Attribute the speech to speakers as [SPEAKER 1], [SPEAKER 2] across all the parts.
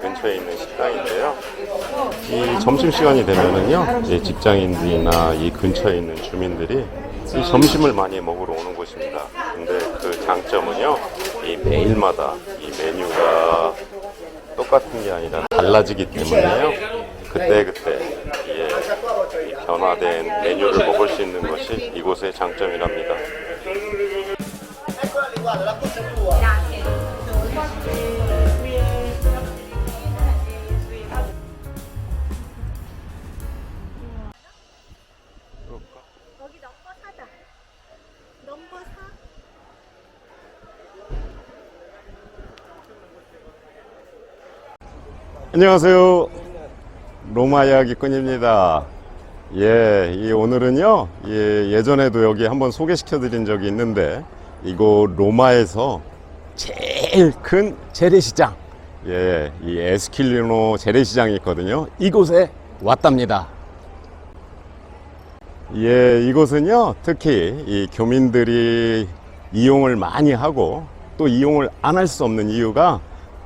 [SPEAKER 1] 근처에 있는 식당인데요. 이 점심 시간이 되면은요, 이 직장인들이나 이 근처에 있는 주민들이 이 점심을 많이 먹으러 오는 곳입니다. 근데 그 장점은요, 이 매일마다 이 메뉴가 똑같은 게 아니라 달라지기 때문에요. 그때 그때 예, 이 변화된 메뉴를 먹을 수 있는 것이 이곳의 장점이랍니다. 안녕하세요. 로마 이야기꾼입니다. 예, 이 오늘은요, 예, 예전에도 여기 한번 소개시켜 드린 적이 있는데, 이곳 로마에서 제일 큰 재래시장, 예, 이 에스킬리노 재래시장이 있거든요. 이곳에 왔답니다. 예, 이곳은요, 특히 이 교민들이 이용을 많이 하고 또 이용을 안 할 수 없는 이유가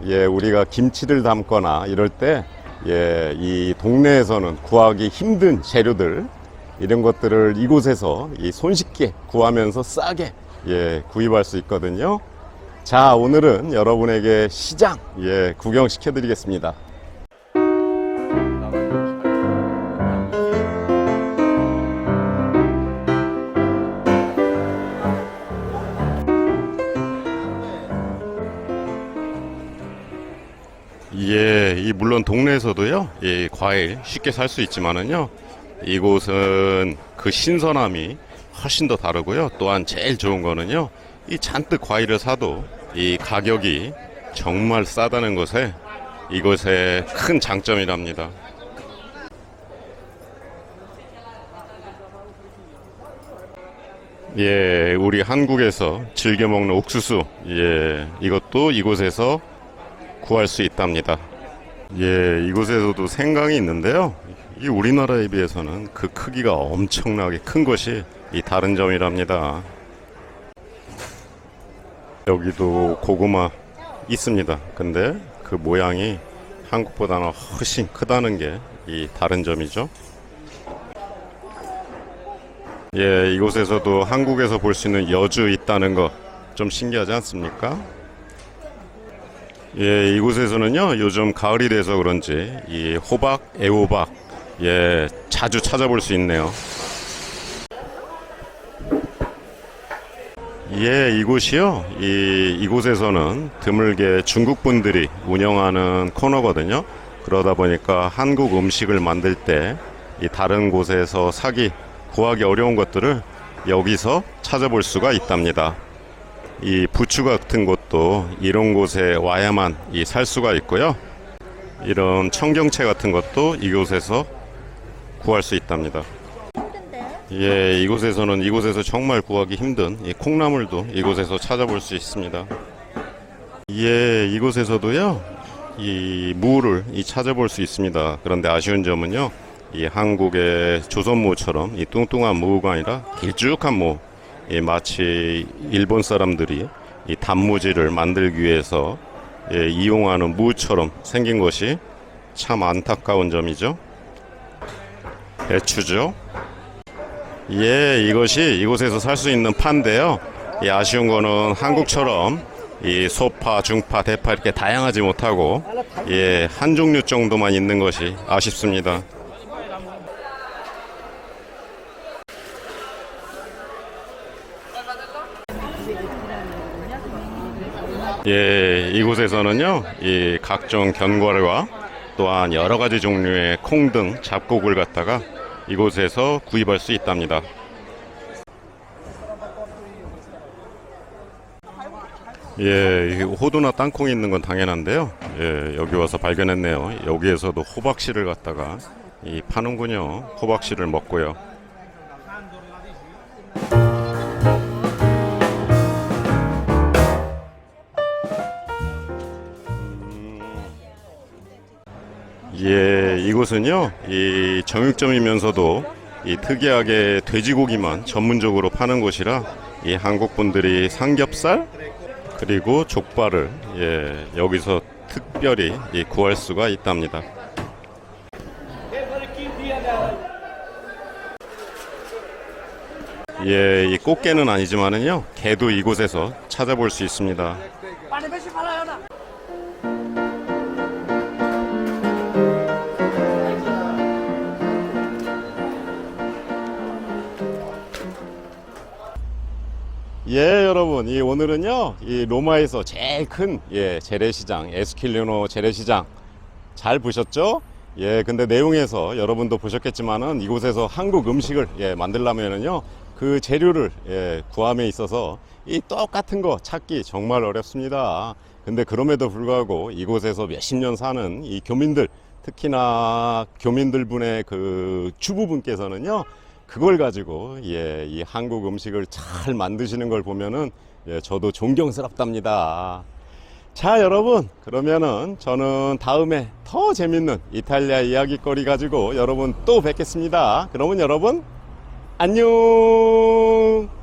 [SPEAKER 1] 예, 우리가 김치를 담거나 이럴 때 예, 이 동네에서는 구하기 힘든 재료들 이런 것들을 이곳에서 이 손쉽게 구하면서 싸게 예, 구입할 수 있거든요. 자, 오늘은 여러분에게 시장 예, 구경시켜 드리겠습니다. 물론 동네에서도요, 이 과일 쉽게 살 수 있지만은요, 이곳은 그 신선함이 훨씬 더 다르고요. 또한 제일 좋은 거는요, 이 잔뜩 과일을 사도 이 가격이 정말 싸다는 것에 이곳의 큰 장점이랍니다. 예, 우리 한국에서 즐겨 먹는 옥수수, 예, 이것도 이곳에서 구할 수 있답니다. 예, 이곳에서도 생강이 있는데요. 이 우리나라에 비해서는 그 크기가 엄청나게 큰 것이 이 다른 점이랍니다. 여기도 고구마 있습니다. 근데 그 모양이 한국보다는 훨씬 크다는 게 이 다른 점이죠. 예, 이곳에서도 한국에서 볼 수 있는 여주 있다는 거 좀 신기하지 않습니까? 예, 이곳에서는요, 요즘 가을이 돼서 그런지, 이 호박, 애호박, 예, 자주 찾아볼 수 있네요. 예, 이곳이요, 이, 이곳에서는 드물게 중국 분들이 운영하는 코너거든요. 그러다 보니까 한국 음식을 만들 때, 이 다른 곳에서 사기, 구하기 어려운 것들을 여기서 찾아볼 수가 있답니다. 이 부추 같은 곳도 이런 곳에 와야만 이 살 수가 있고요. 이런 청경채 같은 것도 이곳에서 구할 수 있답니다. 예, 이곳에서는 이곳에서 정말 구하기 힘든 이 콩나물도 이곳에서 찾아볼 수 있습니다. 예, 이곳에서도요. 이 무를 이 찾아볼 수 있습니다. 그런데 아쉬운 점은요. 이 한국의 조선무처럼 이 뚱뚱한 무가 아니라 길쭉한 무. 이 마치 일본 사람들이 이 단무지를 만들기 위해서 예, 이용하는 무처럼 생긴 것이 참 안타까운 점이죠. 배추죠. 예, 이것이 이곳에서 살 수 있는 파인데요. 이 아쉬운 거는 한국처럼 이 소파, 중파, 대파 이렇게 다양하지 못하고 예, 한 종류 정도만 있는 것이 아쉽습니다. 예, 이곳에서는요, 이 각종 견과류와 또한 여러 가지 종류의 콩 등 잡곡을 갖다가 이곳에서 구입할 수 있답니다. 예, 이 호두나 땅콩이 있는 건 당연한데요. 예, 여기 와서 발견했네요. 여기에서도 호박씨를 갖다가 이 파는군요. 호박씨를 먹고요. 이곳은요, 이 정육점이면서도 이 특이하게 돼지고기만 전문적으로 파는 곳이라 이 한국 분들이 삼겹살 그리고 족발을 예, 여기서 특별히 이 구할 수가 있답니다. 예, 이 꽃게는 아니지만은요, 게도 이곳에서 찾아볼 수 있습니다. 예, 여러분, 이 오늘은요, 이 로마에서 제일 큰 예, 재래시장, 에스킬리노 재래시장 잘 보셨죠? 예, 근데 내용에서 여러분도 보셨겠지만은 이곳에서 한국 음식을 예, 만들려면은요, 그 재료를 예, 구함에 있어서 이 똑같은 거 찾기 정말 어렵습니다. 근데 그럼에도 불구하고 이곳에서 몇십 년 사는 이 교민들, 특히나 교민들 분의 그 주부분께서는요, 그걸 가지고 예, 이 한국 음식을 잘 만드시는 걸 보면은 예, 저도 존경스럽답니다. 자, 여러분. 그러면은 저는 다음에 더 재밌는 이탈리아 이야기거리 가지고 여러분 또 뵙겠습니다. 그러면 여러분 안녕.